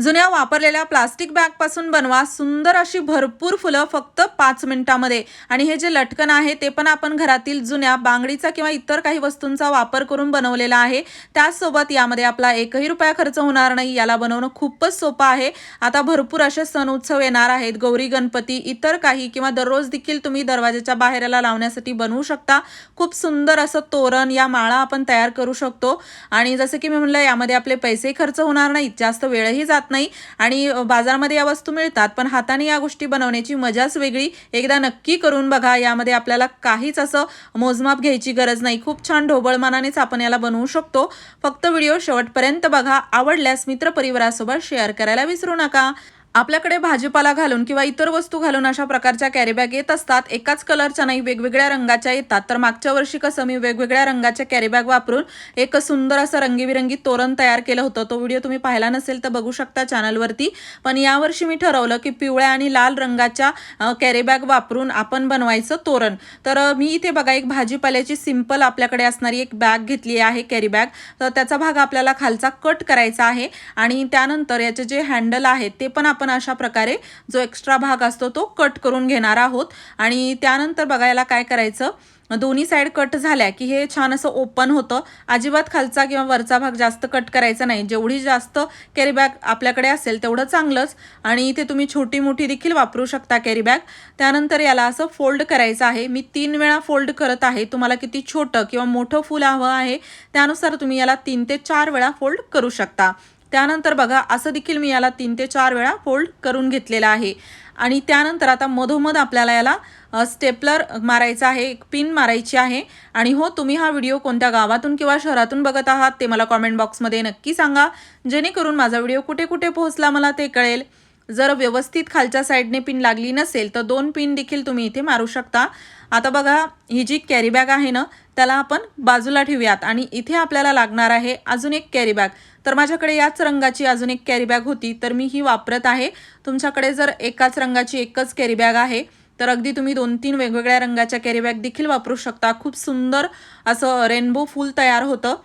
जुन्या वापरलेल्या प्लास्टिक बॅगपासून बनवा. सुंदर अशी भरपूर फुलं फक्त पाच मिनिटामध्ये. आणि हे जे लटकन आहे ते पण आपण घरातील जुन्या बांगडीचा किंवा इतर काही वस्तूंचा वापर करून बनवलेला आहे. त्याचसोबत यामध्ये आपला एकही रुपया खर्च होणार नाही. याला बनवणं खूपच सोपं आहे. आता भरपूर असे सण उत्सव येणार आहेत. गौरी गणपती इतर काही किंवा दररोज देखील तुम्ही दरवाजाच्या बाहेरला लावण्यासाठी बनवू शकता. खूप सुंदर असं तोरण या माळा आपण तयार करू शकतो. आणि जसं की मी म्हणलं यामध्ये आपले पैसे खर्च होणार नाहीत. जास्त वेळही जात नाही. आणि बाजारामध्ये या वस्तू मिळतात पण हाताने या गोष्टी बनवण्याची मजाच वेगळी. एकदा नक्की करून बघा यामध्ये आपल्याला काहीच असं मोजमाप घ्यायची गरज नाही. खूप छान ढोबळमानानेच आपण याला बनवू शकतो. फक्त व्हिडिओ शेवटपर्यंत बघा. आवडल्यास मित्रपरिवारासोबत शेअर करायला विसरू नका. आपल्याकडे भाजीपाला घालून किंवा इतर वस्तू घालून अशा प्रकारच्या कॅरीबॅग येत असतात. एकाच कलरच्या नाही वेगवेगळ्या रंगाच्या येतात. तर मागच्या वर्षी कसं मी वेगवेगळ्या रंगाच्या कॅरीबॅग वापरून एक सुंदर असं रंगीबिरंगी तोरण तयार केलं होतं. तो व्हिडिओ तुम्ही पाहिला नसेल तर बघू शकता चॅनलवरती पण यावर्षी मी ठरवलं की पिवळ्या आणि लाल रंगाच्या कॅरीबॅग वापरून आपण बनवायचं तोरण. तर मी इथे बघा एक भाजीपाल्याची सिंपल आपल्याकडे असणारी एक बॅग घेतली आहे कॅरीबॅग तर त्याचा भाग आपल्याला खालचा कट करायचा आहे आणि त्यानंतर याचे जे हँडल आहेत ते पण आपण अशा प्रकारे जो एक्स्ट्रा भाग असतो तो कट करून घेणार आहोत. आणि त्यानंतर बघायला काय करायचं? दोन्ही साईड कट झाल्या की हे छान असं ओपन होतं. अजिबात खालचा किंवा वरचा भाग जास्त कट करायचा नाही. जेवढी जास्त कॅरी बॅग आपल्याकडे असेल तेवढं चांगलंच. आणि इथे तुम्ही छोटी मोठी देखील वापरू शकता कॅरी बॅग त्यानंतर याला असं फोल्ड करायचं आहे. मी तीन वेळा फोल्ड करत आहे. तुम्हाला किती छोटं किंवा मोठं फूल हवं आहे त्यानुसार तुम्ही याला तीन ते चार वेळा फोल्ड करू शकता. त्यानंतर बघा असं देखील मी याला तीन ते चार वेळा फोल्ड करून घेतलेलं आहे. आणि त्यानंतर आता मधोमध आपल्याला याला स्टेपलर मारायचा आहे एक पिन मारायची आहे. आणि हो तुम्ही हा व्हिडिओ कोणत्या गावातून किंवा शहरातून बघत आहात ते मला कॉमेंट बॉक्समध्ये नक्की सांगा. जेणेकरून माझा व्हिडिओ कुठे कुठे पोहोचला मला ते कळेल. जर व्यवस्थित खालच्या साईडने पिन लागली नसेल तर दोन पिन देखील तुम्ही इथे मारू शकता. आता बघा ही जी कॅरी बॅग आहे ना त्याला आपण बाजूला ठेवूयात. आणि इथे आपल्याला लागणार आहे अजून एक कॅरी बॅग तर माझ्याकडे याच रंगाची अजून एक कॅरी बॅग होती तर मी ही वापरत आहे. तुमच्याकडे जर एकाच रंगाची एकच कॅरी बॅग आहे तर अगदी तुम्ही दोन तीन वेगवेगळ्या रंगाच्या कॅरी बॅग देखील वापरू शकता. खूप सुंदर असं रेनबो फूल तयार होतं.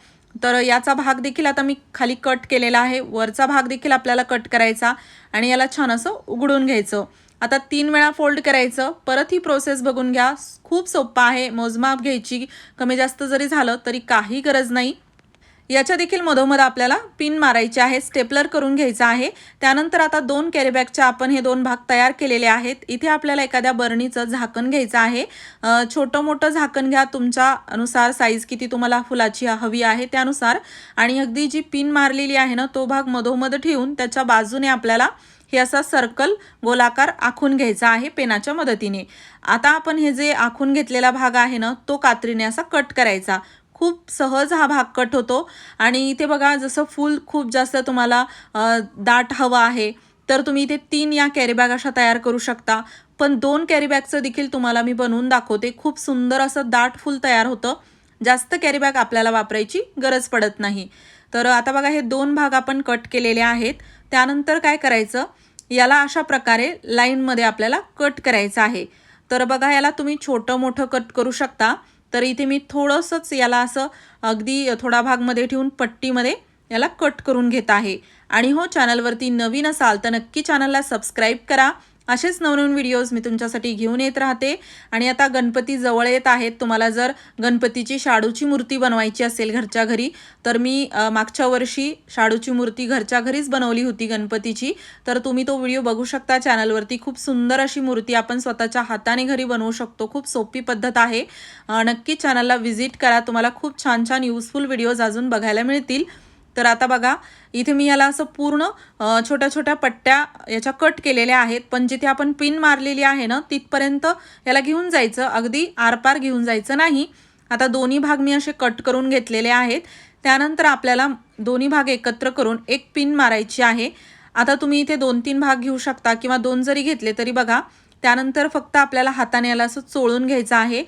तर याचा भाग देखील आता मी खाली कट केलेला आहे. वरचा भाग देखील आपल्याला कट करायचा आणि याला छान असं उघडून घ्यायचं. आता तीन वेळा फोल्ड करायचं. परत ही प्रोसेस बघून घ्या. खूप सोपं आहे. मोजमाप घ्यायची. कमी जास्त जरी झालं तरी काही गरज नाही. याच्या देखील मधोमध आपल्याला पिन मारायचे आहे स्टेपलर करून घ्यायचं आहे. त्यानंतर आता दोन कॅरीबॅगच्या आपण हे दोन भाग तयार केलेले आहेत. इथे आपल्याला एखाद्या बरणीचं झाकण घ्यायचं आहे. छोटं मोठं झाकण घ्या. तुमच्या अनुसार साईज किती तुम्हाला फुलाची हवी आहे त्यानुसार. आणि अगदी जी पिन मारलेली आहे ना तो भाग मधोमध ठेवून त्याच्या बाजूने आपल्याला हे असा सर्कल गोलाकार आखून घ्यायचा आहे पेनाच्या मदतीने. आता आपण हे जे आखून घेतलेला भाग आहे ना तो कात्रीने असा कट करायचा. खूप सहज हा भाग कट होतो. आणि इथे बघा जसं फूल खूप जास्त तुम्हाला दाट हवं आहे तर तुम्ही इथे तीन या कॅरीबॅग अशा तयार करू शकता. पण दोन कॅरीबॅगचं देखील तुम्हाला मी बनवून दाखवते. खूप सुंदर असं दाट फूल तयार होतं. जास्त कॅरीबॅग आपल्याला वापरायची गरज पडत नाही. तर आता बघा हे दोन भाग आपण कट केलेले आहेत. त्यानंतर काय करायचं? याला अशा प्रकारे लाईनमध्ये आपल्याला कट करायचं आहे. तर बघा याला तुम्ही छोटं मोठं कट करू शकता. तर इथे मी थोडंसंच याला असं अगदी थोडा भागमध्ये ठेवून पट्टीमध्ये याला कट करून घेत आहे. आणि हो चॅनलवरती नवीन असाल तर नक्की चॅनलला सबस्क्राईब करा. असेच नवनवीन व्हिडिओज मी तुमच्यासाठी घेऊन येत राहते. आणि आता गणपती जवळ येत आहेत. तुम्हाला जर गणपतीची शाडूची मूर्ती बनवायची असेल घरच्या घरी तर मी मागच्या वर्षी शाडूची मूर्ती घरच्या घरीच बनवली होती गणपतीची. तर तुम्ही तो व्हिडिओ बघू शकता. चॅनलवरती खूप सुंदर अशी मूर्ती आपण स्वतःच्या हाताने घरी बनवू शकतो. खूप सोपी पद्धत आहे. नक्की चॅनलला व्हिजिट करा. तुम्हाला खूप छान छान युजफुल व्हिडिओज अजून बघायला मिळतील. तर आता बघा इथे मी याला असं पूर्ण छोट्या छोट्या पट्ट्या याच्या कट केलेल्या आहेत. पण जिथे आपण पिन मारलेली आहे ना तिथपर्यंत याला घेऊन जायचं. अगदी आरपार घेऊन जायचं नाही. आता दोन्ही भाग मी असे कट करून घेतलेले आहेत. त्यानंतर आपल्याला दोन्ही भाग एकत्र करून एक पिन मारायची आहे. आता तुम्ही इथे दोन तीन भाग घेऊ शकता किंवा दोन जरी घेतले तरी बघा त्यानंतर फक्त आपल्याला हाताने याला असं चोळून घ्यायचं आहे.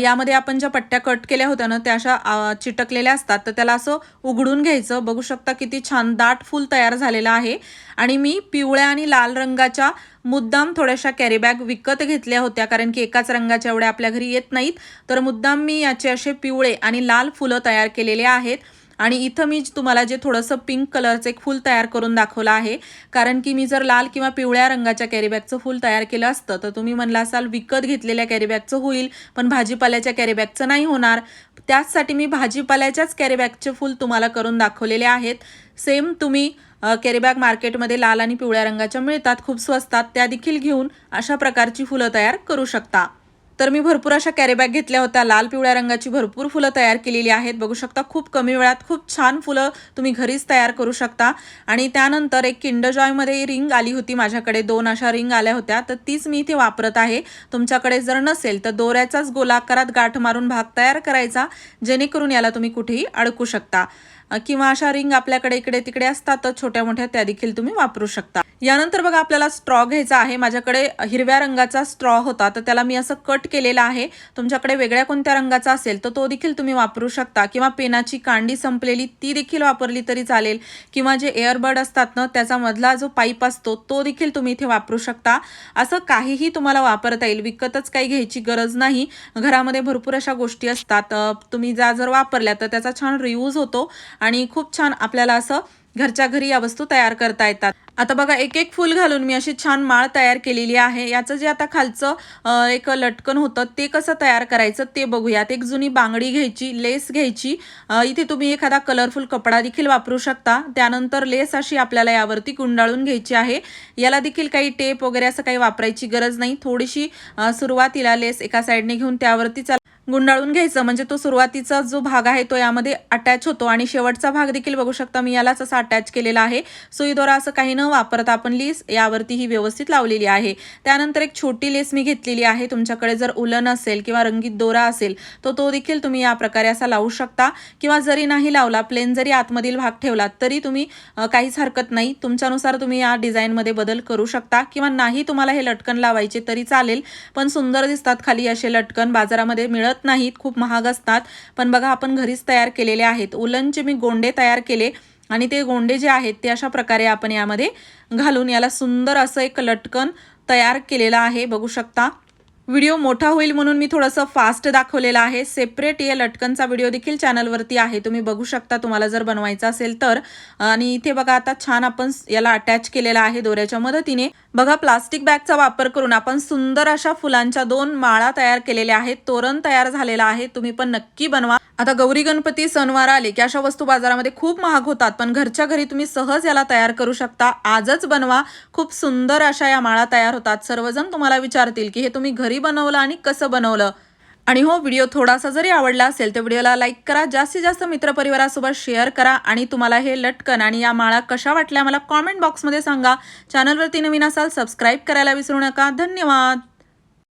यामध्ये आपण ज्या पट्ट्या कट केल्या होत्या ना त्या अशा चिटकलेल्या असतात. तर त्याला असं उघडून घ्यायचं. बघू शकता किती छान दाट फूल तयार झालेलं आहे. आणि मी पिवळ्या आणि लाल रंगाच्या मुद्दाम थोड्याशा कॅरीबॅग विकत घेतल्या होत्या. कारण की एकाच रंगाच्या एवढ्या आपल्या घरी येत नाहीत. तर मुद्दाम मी याचे असे पिवळे आणि लाल फुलं तयार केलेले आहेत. आणि इथं मी तुम्हाला जे थोडंसं पिंक कलरचं एक फूल तयार करून दाखवलं आहे. कारण की मी जर लाल किंवा पिवळ्या रंगाच्या कॅरीबॅगचं फूल तयार केलं असतं तर तुम्ही म्हणला असाल विकत घेतलेल्या कॅरीबॅगचं होईल पण भाजीपाल्याच्या कॅरीबॅगचं नाही होणार. त्याचसाठी मी भाजीपाल्याच्याच कॅरीबॅगचे फूल तुम्हाला करून दाखवलेले आहेत. सेम तुम्ही कॅरीबॅग मार्केटमध्ये लाल आणि पिवळ्या रंगाच्या मिळतात खूप स्वस्तात त्या देखील घेऊन अशा प्रकारची फुलं तयार करू शकता. तर मी भरपूर अशा कॅरीबॅग घेतल्या होत्या. लाल पिवळ्या रंगाची भरपूर फुलं तयार केलेली आहेत. बघू शकता खूप कमी वेळात खूप छान फुलं तुम्ही घरीच तयार करू शकता. आणि त्यानंतर एक किंड जॉयमध्ये रिंग आली होती माझ्याकडे. दोन अशा रिंग आल्या होत्या. तर तीच मी इथे वापरत आहे. तुमच्याकडे जर नसेल तर दोऱ्याचाच गोलाकारात गाठ मारून भाग तयार करायचा जेणेकरून याला तुम्ही कुठेही अडकू शकता. किंवा अशा रिंग आपल्याकडे इकडे तिकडे असतात छोट्या मोठ्या त्या देखील तुम्ही वापरू शकता. यानंतर बघा आपल्याला स्ट्रॉ घ्यायचा आहे. माझ्याकडे हिरव्या रंगाचा स्ट्रॉ होता तर त्याला मी असं कट केलेला आहे. तुमच्याकडे वेगळ्या कोणत्या रंगाचा असेल तर तो देखील तुम्ही वापरू शकता. किंवा पेनाची कांडी संपलेली ती देखील वापरली तरी चालेल. किंवा जे एअरबड असतात ना त्याचा मधला जो पाईप असतो तो देखील तुम्ही इथे वापरू शकता. असं काहीही तुम्हाला वापरता येईल. विकतच काही घ्यायची गरज नाही. घरामध्ये भरपूर अशा गोष्टी असतात. तुम्ही ज्या जर वापरल्या तर त्याचा छान रियूज होतो. आणि खूप छान आपल्याला असं घरच्या घरी या वस्तू तयार करता येतात. आता बघा एक एक फूल घालून मी अशी छान माळ तयार केलेली आहे. याचं जे आता खालचं एक लटकन होतं ते कसं तयार करायचं ते बघूयात. एक जुनी बांगडी घ्यायची लेस घ्यायची. इथे तुम्ही एखादा कलरफुल कपडा देखील वापरू शकता. त्यानंतर लेस अशी आपल्याला यावरती गुंडाळून घ्यायची आहे. याला देखील काही टेप वगैरे असं काही वापरायची गरज नाही. थोडीशी सुरुवातीला लेस एका साईडने घेऊन त्यावरती गुंडाळून घ्यायचं. म्हणजे तो सुरुवातीचा जो भाग आहे तो यामध्ये अटॅच होतो. आणि शेवटचा भाग देखील बघू शकता मी यालाच असा अटॅच केलेला आहे. सुईदोरा असं काही न वापरता आपण लेस यावरती ही व्यवस्थित लावलेली आहे. त्यानंतर एक छोटी लेस मी घेतलेली आहे. तुमच्याकडे जर उलन असेल किंवा रंगीत दोरा असेल तर तो देखील तुम्ही या प्रकारे असा लावू शकता. किंवा जरी नाही लावला प्लेन जरी आतमधील भाग ठेवला तरी तुम्ही काहीच हरकत नाही. तुमच्यानुसार तुम्ही या डिझाईनमध्ये बदल करू शकता. किंवा नाही तुम्हाला हे लटकन लावायचे तरी चालेल. पण सुंदर दिसतात खाली असे लटकन. बाजारामध्ये मिळत मिळत नाहीत खूप महाग असतात. पण बघा आपण घरीच तयार केलेले आहेत. उलनचे मी गोंडे तयार केले आणि ते गोंडे जे आहेत ते अशा प्रकारे आपण यामध्ये घालून याला सुंदर असं एक लटकन तयार केलेलं आहे. बघू शकता. व्हिडिओ मोठा होईल म्हणून मी थोडंसं फास्ट दाखवलेलं आहे. सेपरेट या लटकनचा व्हिडिओ देखील चॅनलवरती आहे. तुम्ही बघू शकता तुम्हाला जर बनवायचा असेल तर. आणि इथे बघा आता छान आपण याला अटॅच केलेला आहे दोऱ्याच्या मदतीने. बघा प्लास्टिक बॅगचा वापर करून आपण सुंदर अशा फुलांच्या दोन माळा तयार केलेल्या आहेत. तोरण तयार झालेला आहे. तुम्ही पण नक्की बनवा. आता गौरी गणपती सणवार आले की अशा वस्तू बाजारामध्ये खूप महाग होतात. पण घरच्या घरी तुम्ही सहज याला तयार करू शकता. आजच बनवा. खूप सुंदर अशा या माळा तयार होतात. सर्वजण तुम्हाला विचारतील की हे तुम्ही घरी बनवलं आणि कसं बनवलं? आणि हो व्हिडिओ थोडासा जरी आवडला असेल तर व्हिडिओला लाईक करा. जास्तीत जास्त मित्रपरिवारासोबत शेअर करा. आणि तुम्हाला हे लटकन आणि या माळा कशा वाटल्या मला कॉमेंट बॉक्समध्ये सांगा. चॅनलवरती नवीन असाल सबस्क्राईब करायला विसरू नका. धन्यवाद.